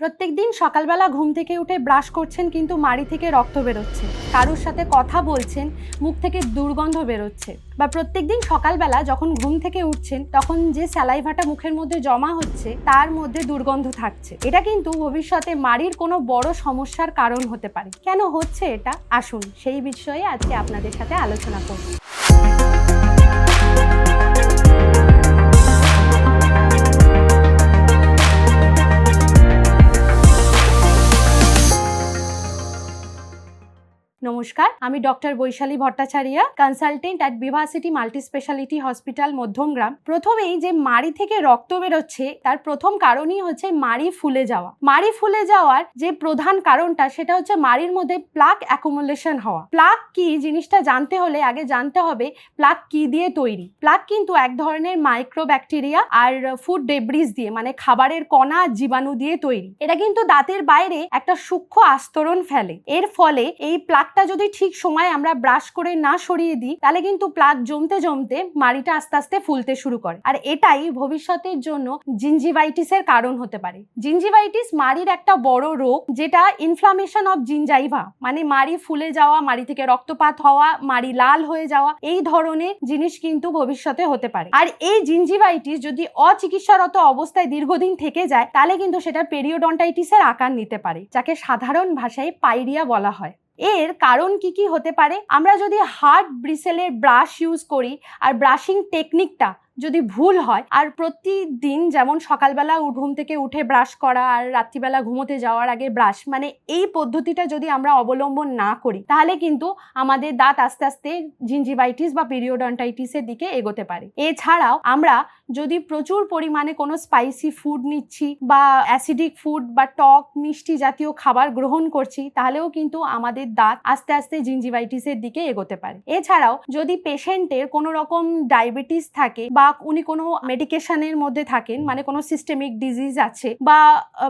প্রত্যেকদিন সকালবেলা ঘুম থেকে উঠে ব্রাশ করছেন কিন্তু মাড়ি থেকে রক্ত বেরোচ্ছে। কারোর সাথে কথা বলছেন, মুখ থেকে দুর্গন্ধ বেরোচ্ছে। বা প্রত্যেকদিন সকালবেলা যখন ঘুম থেকে উঠছেন, তখন যে স্যালাইভাটা মুখের মধ্যে জমা হচ্ছে, তার মধ্যে দুর্গন্ধ থাকছে। এটা কিন্তু ভবিষ্যতে মাড়ির কোনো বড় সমস্যার কারণ হতে পারে। কেন হচ্ছে এটা? আসুন, সেই বিষয়ে আজকে আপনাদের সাথে আলোচনা করব। নমস্কার, আমি doctor Baishali Bhattacharya consultant at বিভাসিটি multi speciality hospital Madhyamgram. প্রথমেই যে মাড়ি থেকে রক্ত বেরোচ্ছে, তার প্রথম কারণই হচ্ছে মাড়ি ফুলে যাওয়া। মাড়ি ফুলে যাওয়ার যে প্রধান কারণটা, সেটা হচ্ছে মাড়ির মধ্যে প্লাক অ্যাকুমুলেশন হওয়া। প্লাক কি জিনিসটা জানতে হলে আগে জানতে হবে প্লাক কি দিয়ে তৈরি? প্লাক কিন্তু এক ধরনের মাইক্রো ব্যাকটেরিয়া আর ফুড ডেব্রিজ দিয়ে মানে খাবারের কণা জীবাণু দিয়ে তৈরি। এটা কিন্তু দাঁতের বাইরে একটা সূক্ষ্ম আস্তরণ ফেলে। এর ফলে এই প্লাকটা যদি ঠিক সময় আমরা ব্রাশ করে না সরিয়ে দিই, তাহলে কিন্তু প্লাগ জমতে জমতে মাড়িটা আস্তে আস্তে ফুলতে শুরু করে। আর এটাই ভবিষ্যতের জন্য জিঞ্জিভাইটিসের কারণ হতে পারে। জিঞ্জিভাইটিস মাড়ির একটা বড় রোগ, যেটা ইনফ্লামেশন অফ জিনজাইভা মানে মাড়ি ফুলে যাওয়া, মাড়ি থেকে রক্তপাত হওয়া, মাড়ি লাল হয়ে যাওয়া, এই ধরনের জিনিস কিন্তু ভবিষ্যতে হতে পারে। আর এই জিঞ্জিভাইটিস যদি অচিকিৎসারত অবস্থায় দীর্ঘদিন থেকে যায়, তাহলে কিন্তু সেটা পেরিওডন্টাইটিসের আকার নিতে পারে, যাকে সাধারণ ভাষায় পাইরিয়া বলা হয়। এর কারণ কি কি হতে পারে? আমরা যদি হার্ড ব্রিসেলের ব্রাশ ইউজ করি আর ব্রাশিং টেকনিকটা যদি ভুল হয়, আর প্রতিদিন যেমন সকালবেলা ঘুম থেকে উঠে ব্রাশ করা আর রাত্রিবেলা ঘুমোতে যাওয়ার আগে ব্রাশ মানে এই পদ্ধতিটা যদি আমরা অবলম্বন না করি, তাহলে কিন্তু আমাদের দাঁত আস্তে আস্তে জিঞ্জিভাইটিস বা পিরিয়ডন্টাইটিসের দিকে এগোতে পারে। এছাড়াও আমরা যদি প্রচুর পরিমাণে কোনো স্পাইসি ফুড নিচ্ছি বা অ্যাসিডিক ফুড বা টক মিষ্টি জাতীয় খাবার গ্রহণ করছি, তাহলেও কিন্তু আমাদের দাঁত আস্তে আস্তে জিঞ্জিভাইটিসের দিকে এগোতে পারে। এছাড়াও যদি পেশেন্টের কোনো রকম ডায়াবেটিস থাকে বা উনি কোনো মেডিকেশনের মধ্যে থাকেন মানে কোনো সিস্টেমিক ডিজিজ আছে বা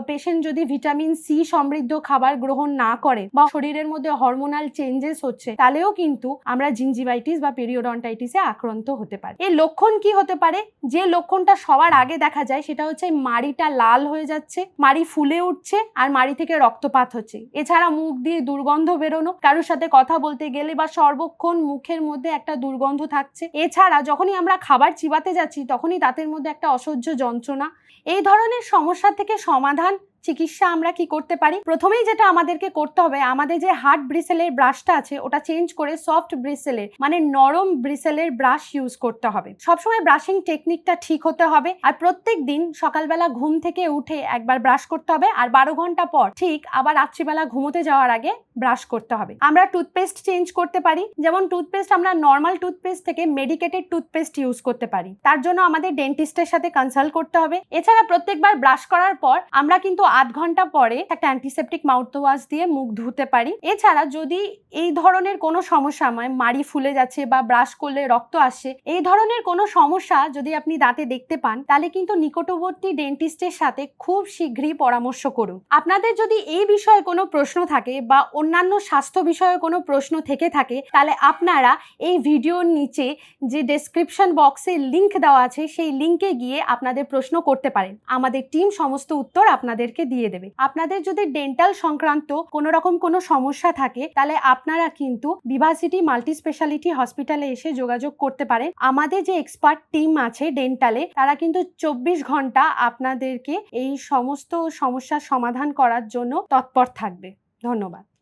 পেশেন্ট যদি ভিটামিন সি সমৃদ্ধ খাবার গ্রহণ না করে বা শরীরের মধ্যে হরমোনাল চেঞ্জেস হচ্ছে, তাহলেও কিন্তু আমরা জিঞ্জিভাইটিস বা পেরিওডন্টাইটিসে আক্রান্ত হতে পারি। এর লক্ষণ কি হতে পারে? যে লক্ষণটা সবার আগে দেখা যায় সেটা হচ্ছে মাড়িটা লাল হয়ে যাচ্ছে, মাড়ি ফুলে উঠছে আর মাড়ি থেকে রক্তপাত হচ্ছে। এছাড়া মুখ দিয়ে দুর্গন্ধ বেরোনো, কারোর সাথে কথা বলতে গেলে বা সর্বক্ষণ মুখের মধ্যে একটা দুর্গন্ধ থাকছে। এছাড়া যখনই আমরা খাবার চিবাতে যাচ্ছি তখনই দাঁতের মধ্যে একটা অসহ্য যন্ত্রণা। এই ধরনের সমস্যা থেকে সমাধান চিকিৎসা আমরা কি করতে পারি? প্রথমেই যেটা আমাদেরকে করতে হবে, আমাদের যে হার্ড ব্রিসেলের ব্রাশটা আছে, ওটা চেঞ্জ করে সফট ব্রিসেলের মানে নরম ব্রিসেলের ব্রাশ ইউজ করতে হবে। সবসময় ব্রাশিং টেকনিকটা ঠিক হতে হবে আর প্রত্যেক দিন সকালবেলা ঘুম থেকে উঠে একবার ব্রাশ করতে হবে আর বারো ঘণ্টা পর ঠিক আবার রাত্রিবেলা ঘুমোতে যাওয়ার আগে ব্রাশ করতে হবে। আমরা টুথপেস্ট চেঞ্জ করতে পারি, যেমন টুথপেস্ট আমরা নর্মাল টুথপেস্ট থেকে মেডিকেটেড টুথপেস্ট ইউজ করতে পারি। তার জন্য আমাদের ডেন্টিস্টের সাথে কনসাল্ট করতে হবে। এছাড়া প্রত্যেকবার ব্রাশ করার পর আমরা কিন্তু আধ ঘণ্টা পরে একটা অ্যান্টিসেপটিক মাউথ ওয়াশ দিয়ে মুখ ধুতে পারি। এছাড়া যদি এই ধরনের কোনো সমস্যা মানে মাড়ি ফুলে যাচ্ছে বা ব্রাশ করলে রক্ত আসে এই ধরনের কোনো সমস্যা যদি আপনি দাঁতে দেখতে পান, তাহলে কিন্তু নিকটবর্তী ডেন্টিস্টের সাথে খুব শীঘ্রই পরামর্শ করুন। আপনাদের যদি এই বিষয়ে কোনো প্রশ্ন থাকে বা অন্যান্য স্বাস্থ্য বিষয়ে কোনো প্রশ্ন থেকে থাকে, তাহলে আপনারা এই ভিডিওর নিচে যে ডেসক্রিপশন বক্সে লিংক দেওয়া আছে, সেই লিংকে গিয়ে আপনাদের প্রশ্ন করতে পারেন। আমাদের টিম সমস্ত উত্তর আপনাদেরকে দিয়ে দেবে। আপনাদের যদি ডেন্টাল সংক্রান্ত কোনো রকম কোনো সমস্যা থাকে, তাহলে আপনারা কিন্তু বিভাসিটি মাল্টি স্পেশালিটি হসপিটালে এসে যোগাযোগ করতে পারেন। আমাদের যে এক্সপার্ট টিম আছে ডেন্টালে তারা কিন্তু চব্বিশ ঘণ্টা আপনাদেরকে এই সমস্ত সমস্যার সমাধান করার জন্য তৎপর থাকবে। ধন্যবাদ।